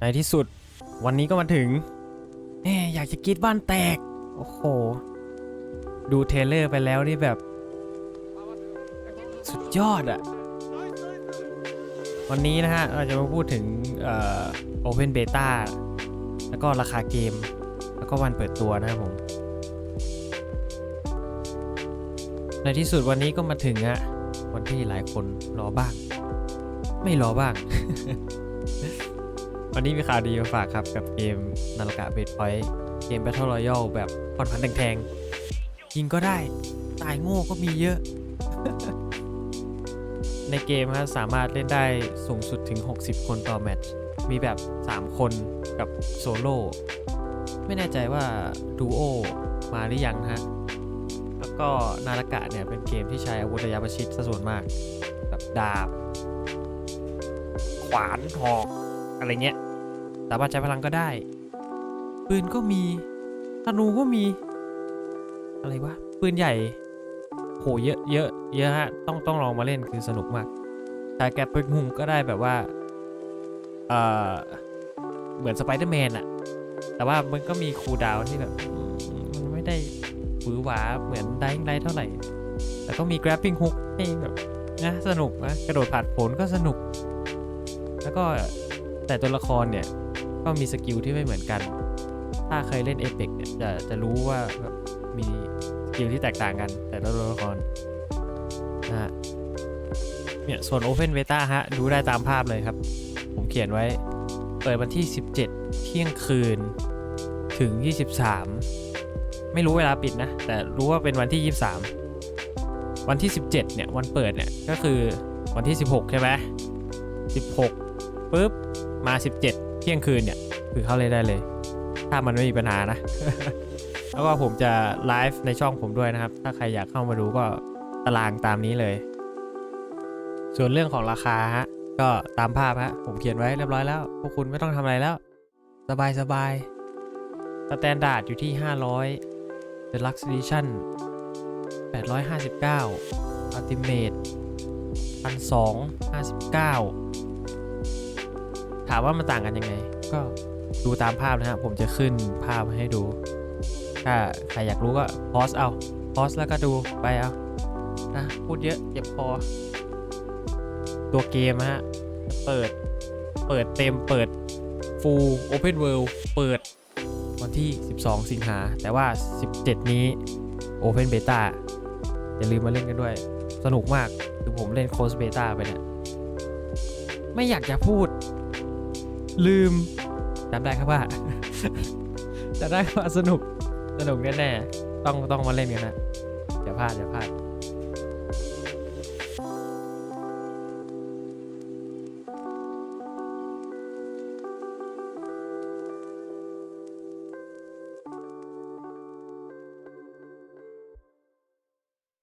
ในที่สุด วันนี้ก็มาถึงแหมอยากจะกรีดบ้านแตก โอ้โห ดูเทเลอร์ไปแล้วนี่แบบ สุดยอดอะวันนี้นะฮะ เราจะมาพูดถึงเอ่อ Open Beta แล้วก็ราคาเกม แล้วก็วันเปิดตัวนะครับผม ในที่สุดวันนี้ก็มาถึงอะวันที่หลายคนรอบ้าง ไม่รอบ้าง วันนี้มีข่าวดีมาฝากครับกับเกมนาฬิกาเบดพอยต์เกม Battle Royale แบบผ่อนผันแทงๆยิงก็ได้ ตายโง่ก็มีเยอะ ในเกมฮะสามารถเล่นได้สูงสุดถึง 60 คนต่อแมตช์มีแบบ 3 คนกับโซโล่ไม่แน่ใจว่าดูโอมาหรือยังฮะ แล้วก็นาฬกะเนี่ยเป็นเกมที่ใช้อาวุธระยะประชิดซะส่วนมากแบบดาบ ขวานหอก อะไรเงี้ย สามารถใช้พลังก็ได้ ปืนก็มีธนูก็มี อะไรวะ ปืนใหญ่โหเยอะเยอะเยอะฮะ ต้องต้องลองมาเล่นคือสนุกมากใช้แกปปืนหุ่มก็ได้แบบว่า เอ่อ เหมือนสไปเดอร์แมนอะแต่ว่ามันก็มีคูลดาวที่แบบ มันไม่ได้หวือหวาเหมือนได i งไ g เท่าไหร่ แต่ก็มี grappling hook ให้แบบนะสนุกนะ กระโดดผ่านผลก็สนุก แล้วก็ แต่ตัวละครเนี่ยก็มีสกิลที่ไม่เหมือนกัน ถ้าเคยเล่น Apex เนี่ยจะจะรู้ว่าแบบมีสกิลที่แตกต่างกัน แต่ละตัวละครนะฮะเนี่ยส่วน Open Beta ฮะดูได้ตามภาพเลยครับ ผมเขียนไว้ เปิดวันที่ 17 เที่ยงคืนถึง 23 ไม่รู้เวลาปิดนะ แต่รู้ว่าเป็นวันที่ 23 วันที่ 17 เนี่ย วันเปิดเนี่ย ก็คือวันที่ 16 ใช่ไหม16ปุ๊บ มา 17 เที่ยงคืนเนี่ย คือเข้าเลยได้เลย ถ้ามันไม่มีปัญหานะ แล้วก็ผมจะไลฟ์ในช่องผมด้วยนะครับ ถ้าใครอยากเข้ามาดูก็ตารางตามนี้เลย ส่วนเรื่องของราคาฮะก็ตามภาพฮะผมเขียนไว้เรียบร้อยแล้ว พวกคุณไม่ต้องทำอะไรแล้ว สบายสบายสแตนดาร์ดอยู่ที่ 500 Deluxe Edition 859 Ultimate 1,259 ถามว่ามันต่างกันยังไง ก็ดูตามภาพนะฮะผมจะขึ้นภาพให้ดู ถ้าใครอยากรู้ก็พอสเอาพอสแล้วก็ดูไปเอานะพูดเยอะเจ็บคอตัวเกมฮะเปิด เปิดเต็มเปิด Full Open World เปิดวันที่ 12 สิงหา แต่ว่า 17 นี้ Open Beta อย่าลืมมาเล่นกันด้วย สนุกมาก คือผมเล่น Close Beta ไปเนี่ยไม่อยากจะพูด ลืมจำได้ครับว่าจะได้ว่าสนุกสนุกแน่ๆต้องต้องมาเล่นกันนะอย่าพลาดอย่าพลาด